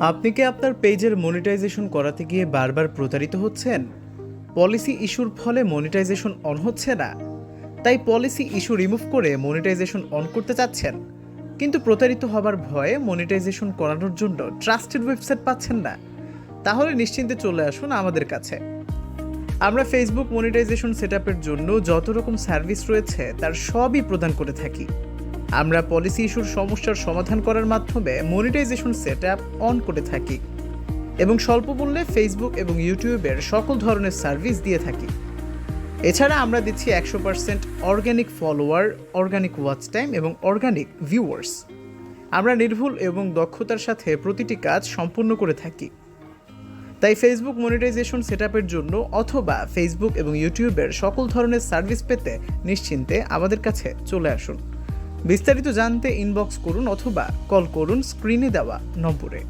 আপনি কি আপনার পেজের মনিটাইজেশন করাতে গিয়ে বারবার প্রতারিত হচ্ছেন? পলিসি ইস্যুর ফলে মনিটাইজেশন অন হচ্ছে না। তাই পলিসি ইস্যু রিমুভ করে মনিটাইজেশন অন করতে চাচ্ছেন। কিন্তু প্রতারিত হবার ভয়ে মনিটাইজেশন করানোর জন্য ট্রাস্টেড ওয়েবসাইট পাচ্ছেন না। তাহলে নিশ্চিন্তে চলে আসুন আমাদের কাছে। আমরা ফেসবুক মনিটাইজেশন সেটআপের জন্য যত রকম সার্ভিস রয়েছে, তার সবই প্রদান করে থাকি। আমরা পলিসি ইস্যুর সমস্যার সমাধান করার মাধ্যমে মনিটাইজেশন সেটআপ অন করে থাকি এবং স্বল্প মূল্যে ফেসবুক এবং ইউটিউবের সকল ধরনের সার্ভিস দিয়ে থাকি। এছাড়া আমরা দিচ্ছি একশো percent organic follower organic watch time এবং অর্গানিক ভিউয়ার্স আমরা নির্ভুল এবং দক্ষতার সাথে প্রতিটি কাজ সম্পূর্ণ করে থাকি। তাই ফেসবুক মনিটাইজেশন সেটআপের জন্য অথবা ফেসবুক এবং ইউটিউবের সকল ধরনের সার্ভিস পেতে নিশ্চিন্তে আমাদের কাছে চলে আসুন। বিস্তারিত জানতে ইনবক্স করুন অথবা কল করুন স্ক্রিনে দেওয়া নম্বরে।